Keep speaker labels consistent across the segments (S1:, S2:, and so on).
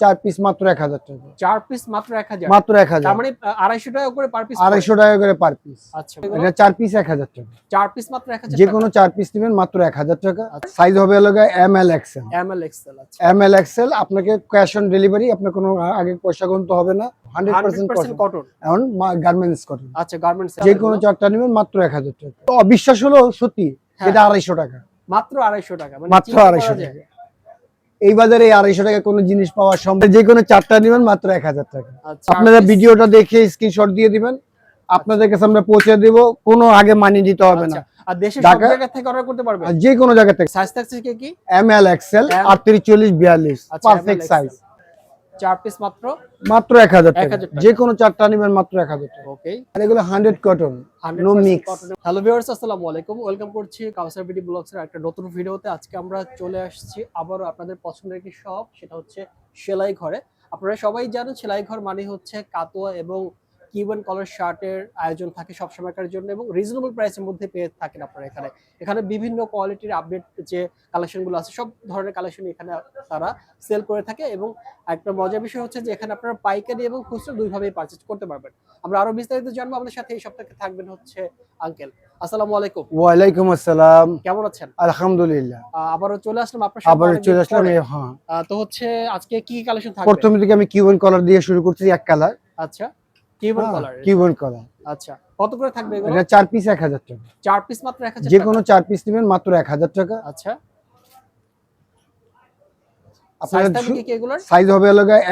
S1: চার পিস মাত্র এক হাজার টাকা।
S2: চার পিস মাত্র এক হাজার?
S1: মাত্র এক হাজার।
S2: মানে আড়াইশো টাকা করে পার পিস
S1: আড়াইশো টাকা করে পার পিস
S2: আচ্ছা।
S1: এটা চার পিস এক হাজার টাকা।
S2: চার পিস মাত্র এক হাজার
S1: যে কোনো চার পিস নেবেন মাত্র এক হাজার টাকা।
S2: আচ্ছা।
S1: সাইজ হবে হলো M L XL
S2: M L XL আচ্ছা।
S1: এম এল এক্সেল আপনাকে ক্যাশ অন ডেলিভারি আপনার কোনো আগে পয়সা গুনতে হবে না। হান্ড্রেড পার্সেন্ট
S2: কটন
S1: এখন গার্মেন্টস কটন
S2: আচ্ছা গার্মেন্টস
S1: যে কোনো চারটা নেবেন মাত্র এক হাজার টাকা। অবিশ্বাস হলো সত্যি
S2: হ্যাঁ।
S1: এটা আড়াইশো টাকা।
S2: মাত্র আড়াইশো টাকা মানে
S1: মাত্র আড়াইশো টাকা। এই বাজারে আড়াইশো টাকা কোনো জিনিস পাওয়া সম্ভব যে কোনো চারটা নেবেন মাত্র এক হাজার টাকা।
S2: আচ্ছা,
S1: আপনারা ভিডিওটা দেখে স্ক্রিনশট দিয়ে দিবেন। আপনাদের কাছে আমরা পৌঁছে দেবো। কোনো আগে মানি দিতে হবে না।
S2: আচ্ছা, আর দেশের সব জায়গা থেকে অর্ডার করতে
S1: যে কোনো জায়গা থেকে।
S2: সাইজ থাকছে কি কি?
S1: M L XL perfect size
S2: চার পিস মাত্র?
S1: মাত্র এক হাজার টাকা।
S2: 1000 টাকা।
S1: যে কোনো চারটা নেবেন মাত্র এক হাজার টাকা।
S2: ওকে
S1: আর এগুলো hundred cotton no mix
S2: hello viewers আসসালামু আলাইকুম। ওয়েলকাম করছি কাউসার বিডি ব্লগস এর একটা নতুন ভিডিওতে। আজকে আমরা চলে আসছি আবারো আপনাদের পছন্দের একটি শপ সেটা হচ্ছে সেলাই ঘরে আপনারা সবাই জানেন সেলাই ঘর মানে হচ্ছে কাতোয়া এবং কিউবান কলার শার্টের আয়োজন থাকে সবসময়কার জন্য এবং রিজনেবল প্রাইসের মধ্যে পেয়ে থাকেন আপনারা এখানে। এখানে বিভিন্ন কোয়ালিটির আপডেট যে কালেকশনগুলো আছে সব ধরনের কালেকশন এখানে তারা সেল করে থাকে এবং একটা মজার বিষয় হচ্ছে যে এখানে আপনারা পাইকারি এবং খুচরো দুইভাবেই পারচেজ করতে পারবেন। আমরা আরও বিস্তারিত জানব আমাদের সাথে এই সপ্তাহে থাকবেন হচ্ছে আঙ্কেল আসসালামু আলাইকুম।
S1: ওয়ালাইকুম আসসালাম।
S2: কেমন আছেন?
S1: আলহামদুলিল্লাহ।
S2: আহ, আবারও চলে আসলাম আপনার সাথে
S1: আবার চলে আসলাম হ্যাঁ।
S2: তো হচ্ছে আজকে কি কালেকশন থাকবে?
S1: প্রথম দিকে আমি কিউবন কলার দিয়ে শুরু করছি এক কালার
S2: আচ্ছা। কিউবান কালার
S1: কিউবন কলার
S2: আচ্ছা কত করে থাকবে এগুলো?
S1: এটা চার পিস এক হাজার টাকা।
S2: চার পিস মাত্র 1000
S1: যে
S2: টাকা?
S1: কোনো পিস নেবেন মাত্র
S2: আচ্ছা। সাইজ
S1: হবে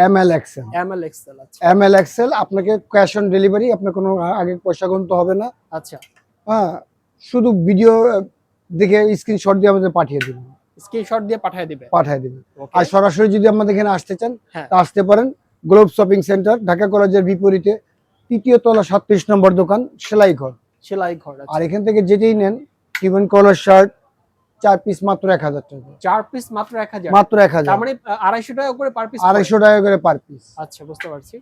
S1: M L XL
S2: M L XL আচ্ছা।
S1: এম এল এক্সেল আপনাকে ক্যাশ অন ডেলিভারি আপনার কোনো আগে পয়সা গুনতে হবে না।
S2: আচ্ছা।
S1: হ্যাঁ শুধু ভিডিও দেখে স্ক্রিনশট দিয়ে আমাদের পাঠিয়ে দিবেন।
S2: স্ক্রিনশট দিয়ে পাঠিয়ে দিবে?
S1: পাঠিয়ে দিবেন। আর সরাসরি যদি আমাদের এখানে আসতে চান
S2: হ্যাঁ।
S1: তা আসতে পারেন। গ্লোব শপিং সেন্টার ঢাকা কলেজের বিপরীতে তৃতীয় তলা সাতত্রিশ নম্বর দোকান সেলাই ঘর
S2: সেলাই ঘর আচ্ছা।
S1: আর এখান থেকে যেটাই নেন কিউবন কলার শার্ট চার পিস মাত্র এক হাজার টাকা।
S2: চার পিস মাত্র 1000
S1: মাত্র এক হাজার।
S2: মানে আড়াইশো টাকা করে পার পিস
S1: আড়াইশো টাকা করে পার পিস
S2: আচ্ছা বুঝতে পারছি।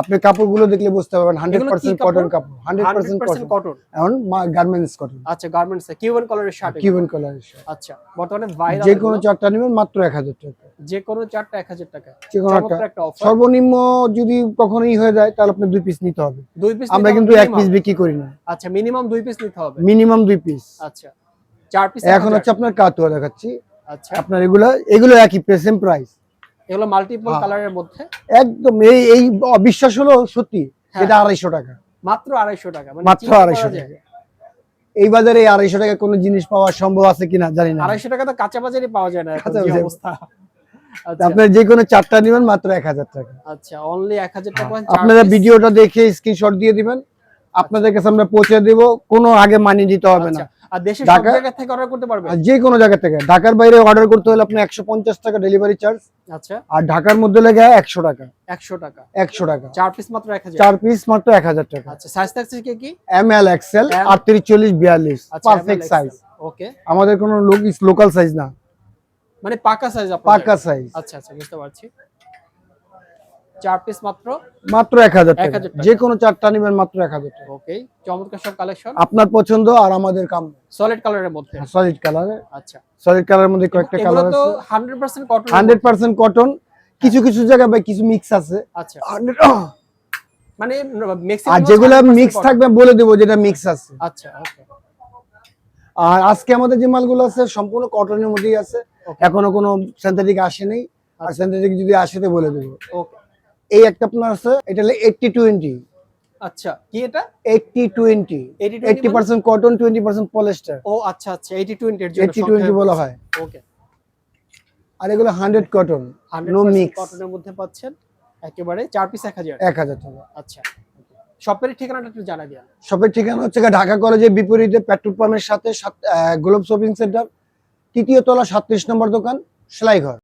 S1: আপনি কাপড়গুলো দেখলে বুঝতে পারবেন হান্ড্রেড
S2: এগুলো কি
S1: পার্সেন্ট
S2: কাপড়?
S1: কটন কাপড় হান্ড্রেড পার্সেন্ট কটন
S2: 100% কটন
S1: এখন গার্মেন্টস কটন
S2: আচ্ছা গার্মেন্টস কিউবান কালারের শার্ট
S1: কিউবন কলারের শার্ট
S2: আচ্ছা বর্তমানে ভাইরাল
S1: যে কোনো চারটা নেবেন মাত্র এক হাজার টাকা।
S2: যে কোনো চারটা 1000 টাকা।
S1: যে কোনো একটা
S2: একটা অফার
S1: সর্বনিম্ন যদি কখনোই হয়ে যায় তাহলে আপনি দুই পিস নিতে হবে।
S2: দুই পিস
S1: আমরা কিন্তু এক পিস বিক্রি করি না।
S2: আচ্ছা মিনিমাম দুই পিস নিতে হবে?
S1: মিনিমাম দুই পিস
S2: আচ্ছা চার পিস
S1: এখন হচ্ছে আপনার কাতুয়া দেখাচ্ছি।
S2: আচ্ছা।
S1: আপনার এগুলো এগুলো একই সেম প্রাইস
S2: এগুলো মাল্টিপল
S1: হ্যাঁ।
S2: কালারের মধ্যে।
S1: একদম এই এই অবিশ্বাস হলো সত্যি
S2: হ্যাঁ।
S1: এটা আড়াইশো টাকা।
S2: মাত্র আড়াইশো টাকা মানে
S1: মাত্র আড়াইশো টাকা। এই বাজারে আড়াইশো টাকা কোনো জিনিস পাওয়া সম্ভব আছে কিনা জানি না।
S2: আড়াইশো টাকা তো কাঁচা বাজারে পাওয়া যায় না অবস্থা? আচ্ছা।
S1: আপনার যে কোনো চারটা নেবেন মাত্র এক হাজার টাকা।
S2: আচ্ছা অনলি এক হাজার টাকা
S1: আপনারা ভিডিওটা দেখে স্ক্রিনশট দিয়ে দিবেন। আপনাদের কাছে আমরা পৌঁছে দেব কোনো আগে মানি দিতে হবে না।
S2: আচ্ছা, আর দেশের সব জায়গা থেকে অর্ডার করতে পারবে?
S1: আর যে কোনো জায়গা থেকে। ঢাকার বাইরে অর্ডার করতে হলে একশো পঞ্চাশ টাকা ডেলিভারি চার্জ
S2: আচ্ছা।
S1: আর ঢাকার মধ্যে লেগে একশো টাকা।
S2: একশো টাকা।
S1: একশো টাকা।
S2: চার পিস মাত্র এক হাজার।
S1: চার পিস মাত্র এক হাজার টাকা।
S2: আচ্ছা সাইজ থাকছে কি কি?
S1: এম এল এক্সেল
S2: M-
S1: আটত্রিশ চল্লিশ বিয়াল্লিশ।
S2: আচ্ছা
S1: পারফেক্ট সাইজ
S2: ওকে
S1: আমাদের কোনো লোক লোকাল সাইজ না।
S2: মানে পাকা সাইজ
S1: পাকা সাইজ
S2: আচ্ছা আচ্ছা বুঝতে পারছি। চার পিস মাত্র?
S1: মাত্র এক হাজার
S2: 1000 টাকা।
S1: যে কোনো চারটা নেবেন মাত্র টাকা।
S2: ওকে চমৎকার সব কালেকশন
S1: আপনার পছন্দ আর আমাদের কাম
S2: সলিড কালারের মধ্যে?
S1: সলিড কালার
S2: আচ্ছা।
S1: সলিড কালারের মধ্যে কয়েকটা
S2: এগুলো তো
S1: আছে।
S2: Hundred percent cotton
S1: hundred percent cotton কিছু কিছু জায়গায় বা কিছু মিক্স আছে।
S2: আচ্ছা। মানে ম্যাক্সিমাম
S1: আর যেগুলো মিক্স থাকবে বলে দেবো যেটা মিক্স আছে।
S2: আচ্ছা ওকে
S1: আর আজকে আমাদের যে মালগুলো আছে সম্পূর্ণ কটনের মধ্যেই আছে। এখনও কোনো সিনথেটিক আসেনি আর
S2: আচ্ছা।
S1: সিনথেটিক যদি আসে তো বলে দেবো।
S2: ওকে
S1: এই একটা আপনার আছে এটা হলো এইটটি টোয়েন্টি
S2: আচ্ছা কি এটা?
S1: Eighty twenty
S2: 80
S1: eighty percent cotton twenty percent polyester
S2: ও আচ্ছা আচ্ছা 80 20 এর জন্য
S1: এইটটি টোয়েন্টি বলা হয়।
S2: ওকে
S1: আর এগুলো হান্ড্রেড কটন নো
S2: 100%
S1: মিক্স
S2: কটনের মধ্যে পাচ্ছেন একেবারে চার পিস 1000
S1: এক হাজার টাকা।
S2: আচ্ছা শপের ঠিকানাটা একটু জানা দিন।
S1: শপের ঠিকানা হচ্ছে ঢাকা কলেজের বিপরীতে পেট্রোল পাম্পের সাথে গ্লোব শপিং সেন্টার তৃতীয় তলা সাতত্রিশ নম্বর দোকান সেলাই ঘর